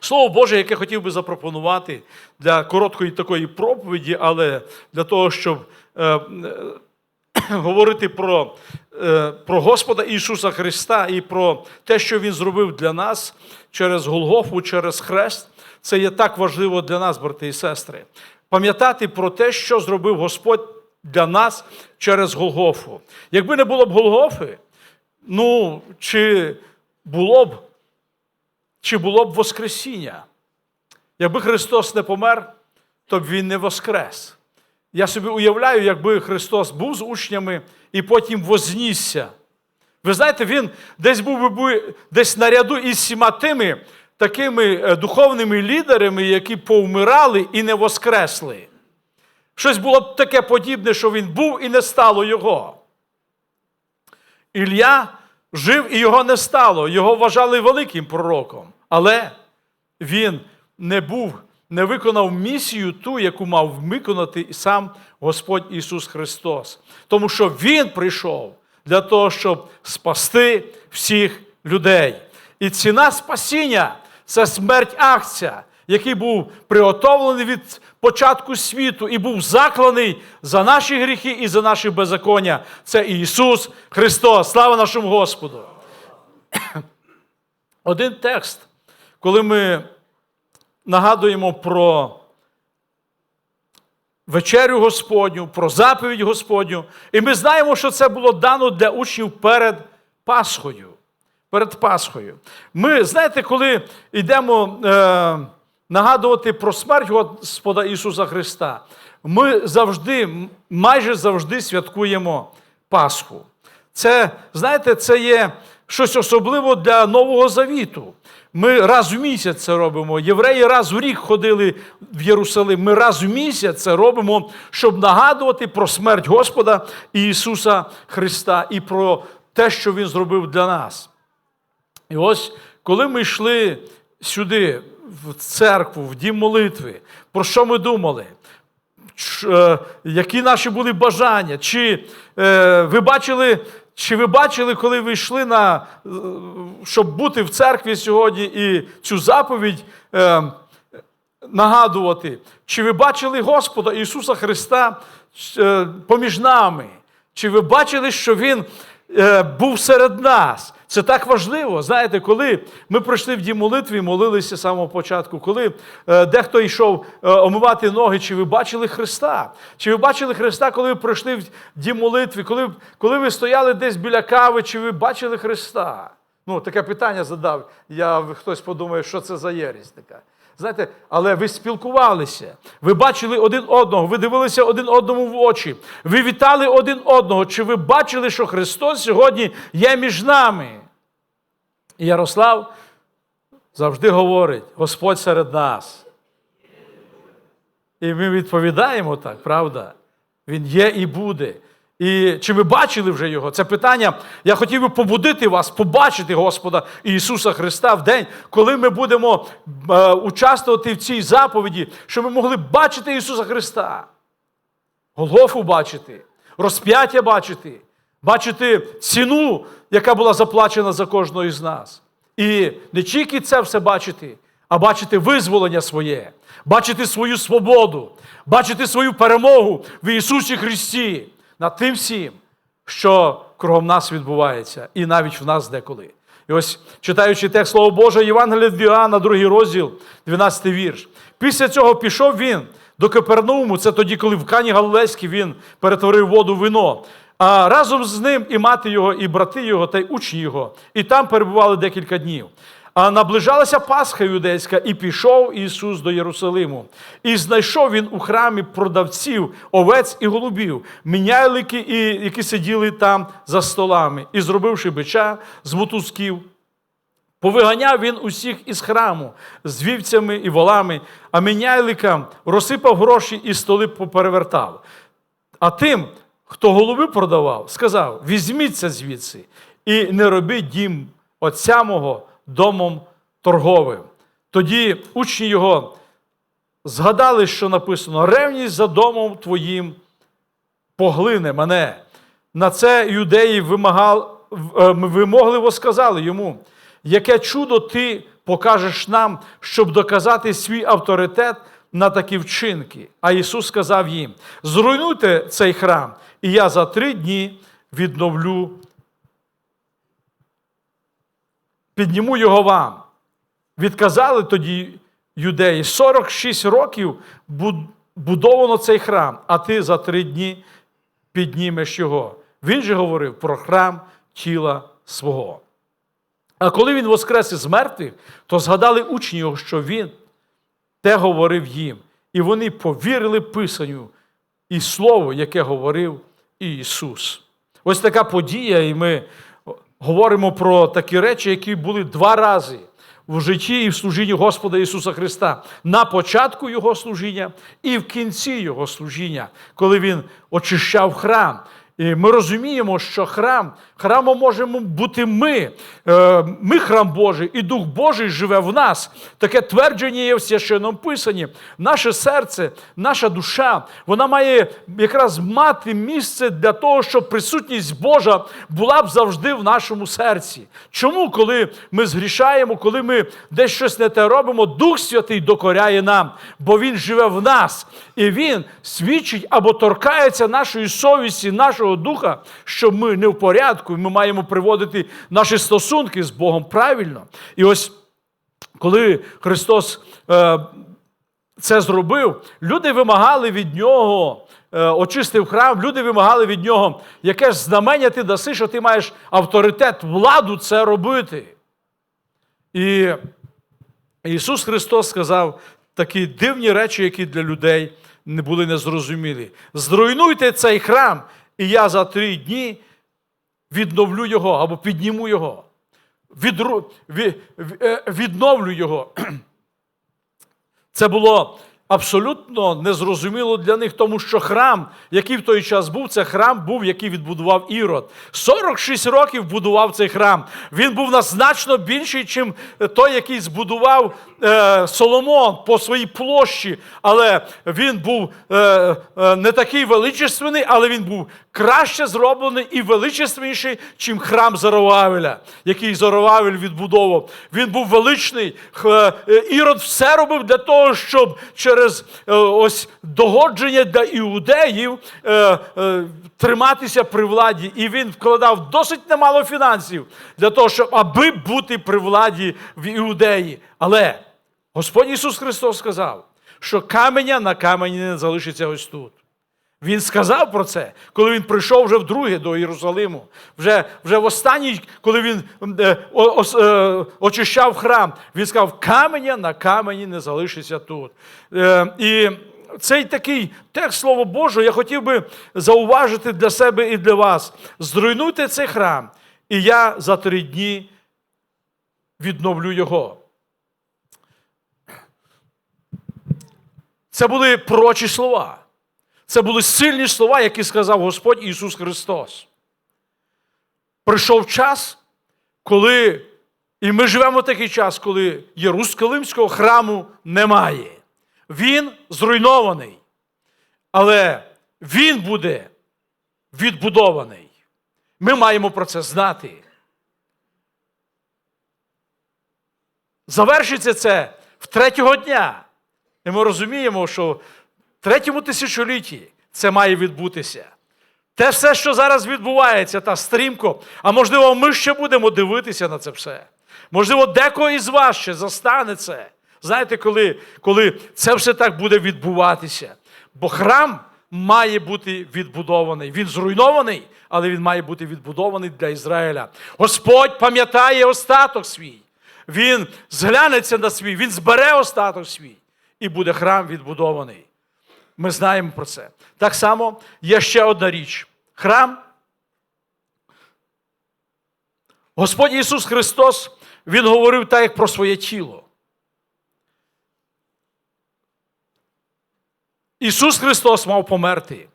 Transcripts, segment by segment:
Слово Боже, яке хотів би запропонувати для короткої такої проповіді, але для того, щоб е, е, говорити про, е, про Господа Ісуса Христа і про те, що Він зробив для нас через Голгофу, через Хрест, це є так важливо для нас, брати і сестри. Пам'ятати про те, що зробив Господь для нас через Голгофу. Якби не було б Голгофи, ну, чи було б, чи було б Воскресіння? Якби Христос не помер, то б Він не воскрес. Я собі уявляю, якби Христос був з учнями і потім вознісся. Ви знаєте, він десь був би десь наряду із всіма тими такими е, духовними лідерами, які повмирали і не воскресли. Щось було б таке подібне, що він був і не стало його. Ілля жив і його не стало. Його вважали великим пророком. Але він не був, не виконав місію ту, яку мав виконати сам Господь Ісус Христос. Тому що Він прийшов для того, щоб спасти всіх людей. І ціна спасіння це смерть акція, який був приготовлений від початку світу і був закланий за наші гріхи і за наші беззаконня. Це Ісус Христос. Слава нашому Господу! Один текст, коли ми нагадуємо про вечерю Господню, про заповідь Господню, і ми знаємо, що це було дано для учнів перед Пасхою. Перед Пасхою. Ми, знаєте, коли йдемо е, нагадувати про смерть Господа Ісуса Христа, ми завжди, майже завжди святкуємо Пасху. Це, знаєте, це є щось особливе для Нового Завіту. Ми раз в місяць це робимо. Євреї раз в рік ходили в Єрусалим. Ми раз в місяць це робимо, щоб нагадувати про смерть Господа Ісуса Христа і про те, що Він зробив для нас. І ось, коли ми йшли сюди, в церкву, в дім молитви, про що ми думали? Е, Які наші були бажання? Чи е, ви бачили, чи ви бачили, коли ви йшли на, е, щоб бути в церкві сьогодні і цю заповідь е, нагадувати? Чи ви бачили Господа Ісуса Христа е, поміж нами? Чи ви бачили, що Він е, був серед нас? Це так важливо. Знаєте, коли ми пройшли в дім молитви і молилися з самого початку, коли е, дехто йшов е, омивати ноги, чи ви бачили Христа? Чи ви бачили Христа, коли ви пройшли в дім молитви, коли, коли ви стояли десь біля кави, чи ви бачили Христа? Ну, таке питання задав. Я, хтось подумає, що це за єрість така. Знаєте, але ви спілкувалися, ви бачили один одного, ви дивилися один одному в очі, ви вітали один одного. Чи ви бачили, що Христос сьогодні є між нами? І Ярослав завжди говорить: Господь серед нас. І ми відповідаємо так, правда? Він є і буде. І чи ви бачили вже його? Це питання. Я хотів би побудити вас, побачити Господа Ісуса Христа в день, коли ми будемо е, участвувати в цій заповіді, щоб ми могли бачити Ісуса Христа. Голгофу бачити, розп'яття бачити, бачити ціну, яка була заплачена за кожного із нас. І не тільки це все бачити, а бачити визволення своє, бачити свою свободу, бачити свою перемогу в Ісусі Христі над тим всім, що кругом нас відбувається, і навіть в нас деколи. І ось читаючи текст Слово Боже, Євангелія від Іоанна, другий розділ, 12 вірш. Після цього пішов він до Капернауму, це тоді, коли в Кані Галилейській він перетворив воду в вино. А разом з ним і мати його, і брати його, та й учні його. І там перебували декілька днів. А наближалася Пасха юдейська, і пішов Ісус до Єрусалиму. І знайшов він у храмі продавців овець і голубів, міняйлики, які сиділи там за столами, і зробивши бича з мотузків, Повиганяв він усіх із храму з вівцями і волами, а міняйликам розсипав гроші і столи поперевертав. А тим, хто голуби продавав, сказав: візьміться звідси і не робіть дім отця мого домом торговим. Тоді учні його згадали, що написано: ревність за домом твоїм поглине мене. На це юдеї вимагали, вимогливо сказали йому, яке чудо ти покажеш нам, щоб доказати свій авторитет на такі вчинки. А Ісус сказав їм: зруйнуйте цей храм, і я за три дні відновлю, підніму його вам. Відказали тоді юдеї: 46 років будовано цей храм, а ти за три дні піднімеш його. Він же говорив про храм тіла свого. А коли він воскрес із мертвих, то згадали учні його, що він те говорив їм. І вони повірили Писанню і Слову, яке говорив Ісус. Ось така подія, і ми говоримо про такі речі, які були два рази в житті і в служінні Господа Ісуса Христа. На початку Його служіння і в кінці Його служіння, коли Він очищав храм. І ми розуміємо, що храм, храмом можемо бути ми. Е, Ми храм Божий, і Дух Божий живе в нас. Таке твердження є в священному писанні. Наше серце, наша душа, вона має якраз мати місце для того, щоб присутність Божа була б завжди в нашому серці. Чому, коли ми згрішаємо, коли ми десь щось не те робимо, Дух Святий докоряє нам, бо Він живе в нас. І Він свідчить або торкається нашої совісті, нашого духа, що ми не в порядку, і ми маємо приводити наші стосунки з Богом правильно. І ось коли Христос е, це зробив, люди вимагали від нього, е, очистив храм, люди вимагали від нього, яке ж знамення ти даси, що ти маєш авторитет, владу це робити. І Ісус Христос сказав такі дивні речі, які для людей не були незрозумілі. Зруйнуйте цей храм, і я за три дні відновлю його або підніму його. Е, Відновлю його. Це було абсолютно незрозуміло для них, тому що храм, який в той час був, це храм був, який відбудував Ірод. 46 років будував цей храм. Він був значно більший, ніж той, який збудував е, Соломон по своїй площі. Але він був е, е, не такий величественний, але він був краще зроблений і величественніший, чим храм Заровавеля, який Заровавель відбудовував. Він був величний. Е, Ірод все робив для того, щоб через е, ось догодження для іудеїв е, е, триматися при владі. І він вкладав досить немало фінансів для того, щоб аби бути при владі в іудеї. Але Господь Ісус Христос сказав, що каменя на камені не залишиться ось тут. Він сказав про це, коли він прийшов вже вдруге до Єрусалиму. Вже, вже в останній, коли він е, о- е, очищав храм, він сказав: каменя на камені не залишиться тут. Е, і цей такий текст Слово Боже, я хотів би зауважити для себе і для вас. Зруйнуйте цей храм, і я за три дні відновлю його. Це були пророчі слова. Це були сильні слова, які сказав Господь Ісус Христос. Прийшов час, коли, і ми живемо в такий час, коли Єрусалимського храму немає. Він зруйнований. Але він буде відбудований. Ми маємо про це знати. Завершиться це в третього дня. І ми розуміємо, що третьому тисячолітті це має відбутися. Те все, що зараз відбувається, та стрімко, а можливо, ми ще будемо дивитися на це все. Можливо, декого із вас ще застане це. Знаєте, коли, коли це все так буде відбуватися. Бо храм має бути відбудований. Він зруйнований, але він має бути відбудований для Ізраїля. Господь пам'ятає остаток свій. Він зглянеться на свій, він збере остаток свій, і буде храм відбудований. Ми знаємо про це. Так само є ще одна річ. Храм. Господь Ісус Христос, Він говорив так, як про своє тіло. Ісус Христос мав померти.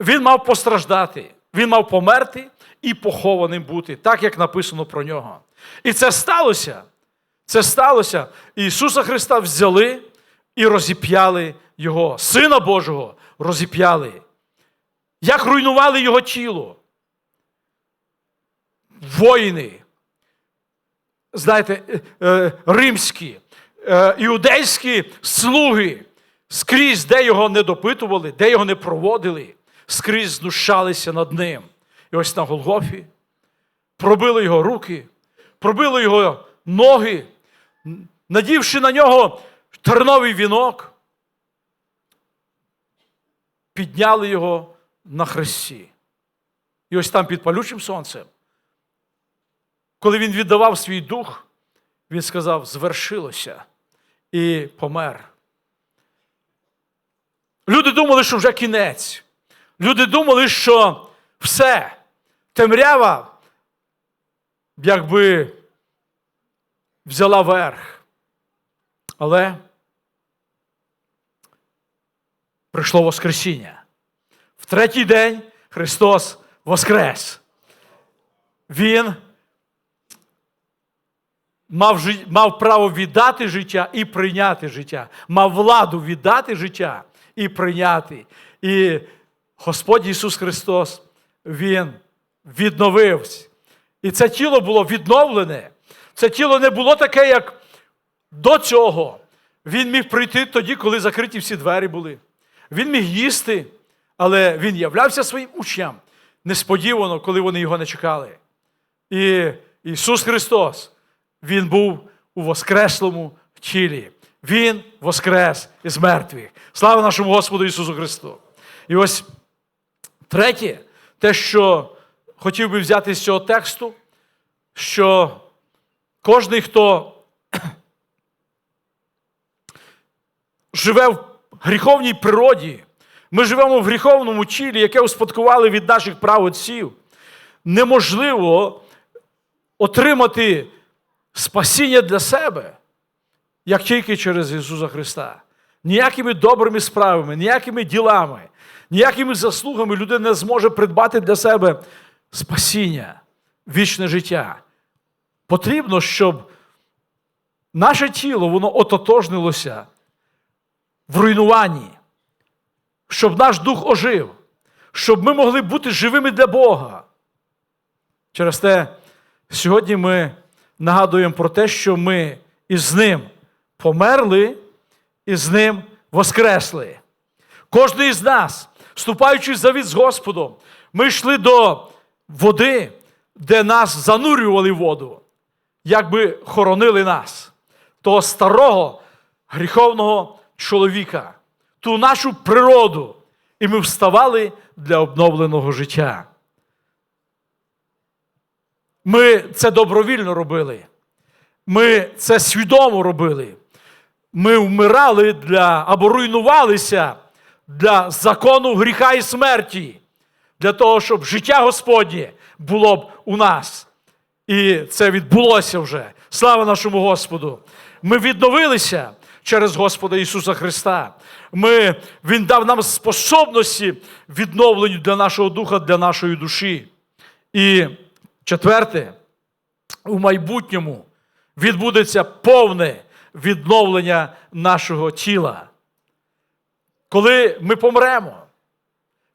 Він мав постраждати. Він мав померти і похованим бути, так як написано про нього. І це сталося. Це сталося. Ісуса Христа взяли і розіп'яли Його, Сина Божого розіп'яли. Як руйнували Його тіло. Воїни. знаєте, е, е, римські, е, іудейські слуги скрізь, де його не допитували, де його не проводили, скрізь знущалися над ним. І ось на Голгофі пробили його руки, пробили його ноги, надівши на нього терновий вінок, підняли його на хресті. І ось там під палючим сонцем, коли він віддавав свій дух, він сказав: звершилося і помер. Люди думали, що вже кінець. Люди думали, що все, темрява, якби взяла верх. Але прийшло Воскресіння. В третій день Христос Воскрес. Він мав, жи- мав право віддати життя і прийняти життя, мав владу віддати життя і прийняти. І Господь Ісус Христос, Він відновився. І це тіло було відновлене. Це тіло не було таке, як до цього. Він міг прийти тоді, коли закриті всі двері були. Він міг їсти, але він являвся своїм учням несподівано, коли вони його не чекали. І Ісус Христос, Він був у воскреслому тілі. Він воскрес із мертвих. Слава нашому Господу Ісусу Христу! І ось третє, те, що хотів би взяти з цього тексту, що кожен, хто живе в гріховній природі, ми живемо в гріховному тілі, яке успадкували від наших праотців, неможливо отримати спасіння для себе, як тільки через Ісуса Христа. Ніякими добрими справами, ніякими ділами, ніякими заслугами людина не зможе придбати для себе спасіння, вічне життя. Потрібно, щоб наше тіло воно ототожнилося в руйнуванні, щоб наш дух ожив, щоб ми могли бути живими для Бога. Через те, сьогодні ми нагадуємо про те, що ми із Ним померли і з Ним воскресли. Кожен із нас, вступаючи в завіт з Господом, ми йшли до води, де нас занурювали в воду, якби хоронили нас, того старого гріховного чоловіка, ту нашу природу, і ми вставали для обновленого життя. Ми це добровільно робили. Ми це свідомо робили. Ми вмирали для або руйнувалися для закону гріха і смерті, для того, щоб життя Господнє було б у нас. І це відбулося вже. Слава нашому Господу! Ми відновилися через Господа Ісуса Христа. Ми, Він дав нам способності відновленню для нашого духа, для нашої душі. І четверте, у майбутньому відбудеться повне відновлення нашого тіла. Коли ми помремо,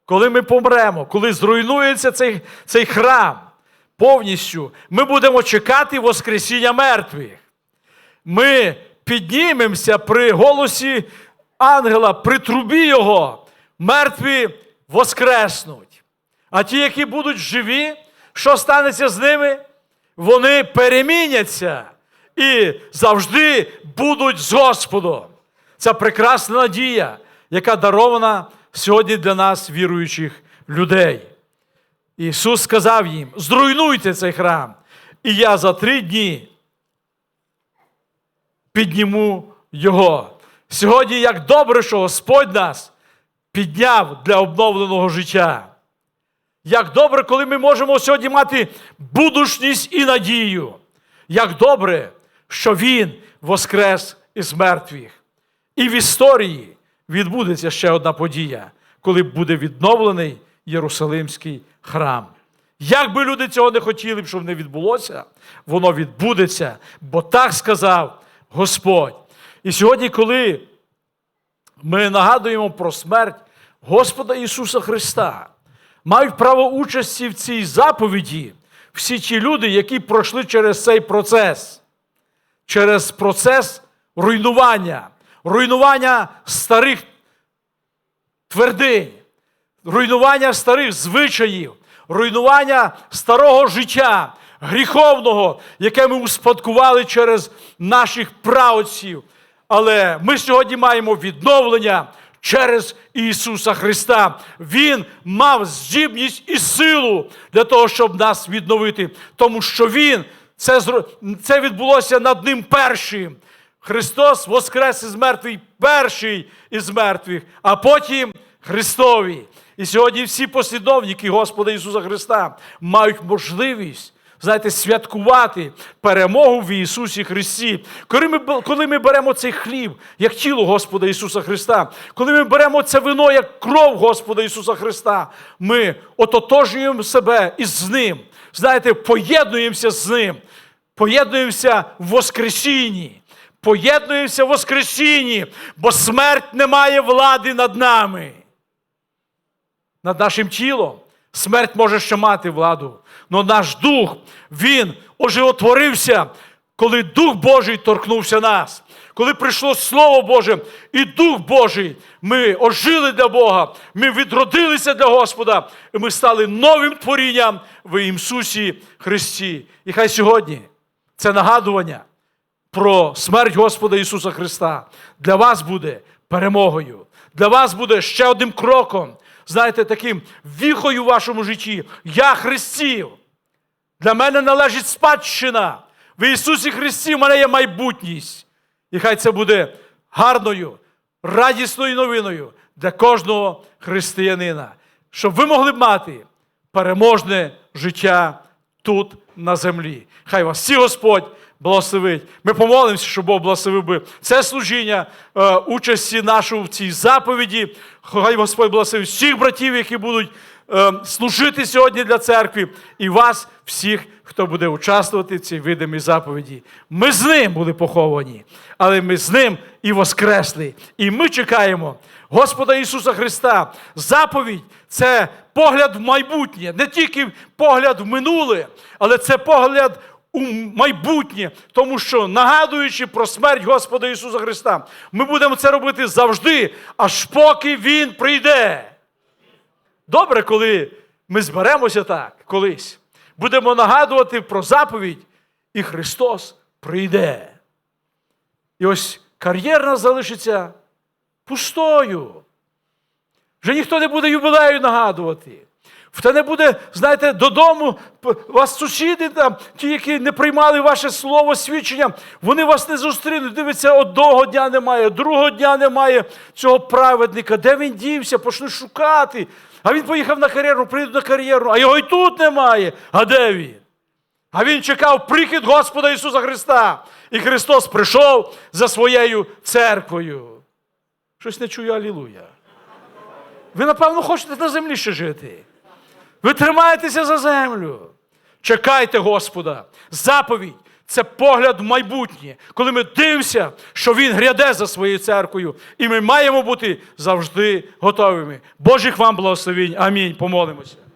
коли ми помремо, коли зруйнується цей, цей храм повністю, ми будемо чекати Воскресіння мертвих. Ми піднімемося при голосі ангела, при трубі Його, мертві воскреснуть. А ті, які будуть живі, що станеться з ними? Вони переміняться і завжди будуть з Господом. Це прекрасна надія, яка дарована сьогодні для нас, віруючих людей. Ісус сказав їм: зруйнуйте цей храм, і я за три дні підніму його. Сьогодні, як добре, що Господь нас підняв для обновленого життя. Як добре, коли ми можемо сьогодні мати будучність і надію. Як добре, що Він воскрес із мертвих. І в історії відбудеться ще одна подія, коли буде відновлений Єрусалимський храм. Як би люди цього не хотіли б, щоб не відбулося, воно відбудеться, бо так сказав Господь. І сьогодні, коли ми нагадуємо про смерть Господа Ісуса Христа, мають право участі в цій заповіді всі ті люди, які пройшли через цей процес. через процес руйнування, руйнування старих твердинь, руйнування старих звичаїв, руйнування старого життя, гріховного, яке ми успадкували через наших праотців. Але ми сьогодні маємо відновлення через Ісуса Христа. Він мав здібність і силу для того, щоб нас відновити, тому що Він це, це відбулося над ним першим. Христос воскрес із мертвих перший із мертвих, а потім Христові. І сьогодні всі послідовники Господа Ісуса Христа мають можливість, знаєте, святкувати перемогу в Ісусі Христі. Коли ми, коли ми беремо цей хліб, як тіло Господа Ісуса Христа, коли ми беремо це вино, як кров Господа Ісуса Христа, ми ототожнюємо себе із Ним. Знаєте, поєднуємося з Ним, поєднуємося в Воскресінні. Поєднуємося в Воскресінні, бо смерть не має влади над нами над нашим тілом. Смерть може ще мати владу. Але наш дух, він оживотворився, коли Дух Божий торкнувся нас. Коли прийшло Слово Боже і Дух Божий, ми ожили для Бога, ми відродилися для Господа, і ми стали новим творінням в Ісусі Христі. І хай сьогодні це нагадування про смерть Господа Ісуса Христа для вас буде перемогою. Для вас буде ще одним кроком, знаєте, таким віхою в вашому житті. Я Христів. Для мене належить спадщина. В Ісусі Христі в мене є майбутність. І хай це буде гарною, радісною новиною для кожного християнина, щоб ви могли б мати переможне життя тут на землі. Хай вас всі Господь благословить. Ми помолимося, щоб Бог благословив би це служіння, е, участі нашу в цій заповіді. Хай Господь благословить всіх братів, які будуть служити сьогодні для церкви, і вас, всіх, хто буде участвувати в цій видимій заповіді. Ми з ним були поховані, але ми з ним і воскресли. І ми чекаємо Господа Ісуса Христа. Заповідь це погляд в майбутнє, не тільки погляд в минуле, але це погляд у майбутнє, тому що нагадуючи про смерть Господа Ісуса Христа, ми будемо це робити завжди, аж поки Він прийде. Добре, коли ми зберемося так колись, будемо нагадувати про заповідь, і Христос прийде. І ось кар'єрна залишиться пустою. Вже ніхто не буде юбілею нагадувати. В не буде, знаєте, додому, вас сусіди, там, ті, які не приймали ваше слово свідчення, вони вас не зустрінуть. Дивиться, одного дня немає, другого дня немає цього праведника. Де він дівся? Пошли шукати. А він поїхав на кар'єру, прийде на кар'єру, а його і тут немає. А де він? А він чекав прихід Господа Ісуса Христа. І Христос прийшов за своєю церквою. Щось не чую, алілуя. Ви, напевно, хочете на землі ще жити. Ви тримаєтеся за землю. Чекайте Господа. Заповідь це погляд в майбутнє, коли ми дивимося, що Він гряде за своєю церквою, і ми маємо бути завжди готовими. Божих вам благословінь. Амінь. Помолимося.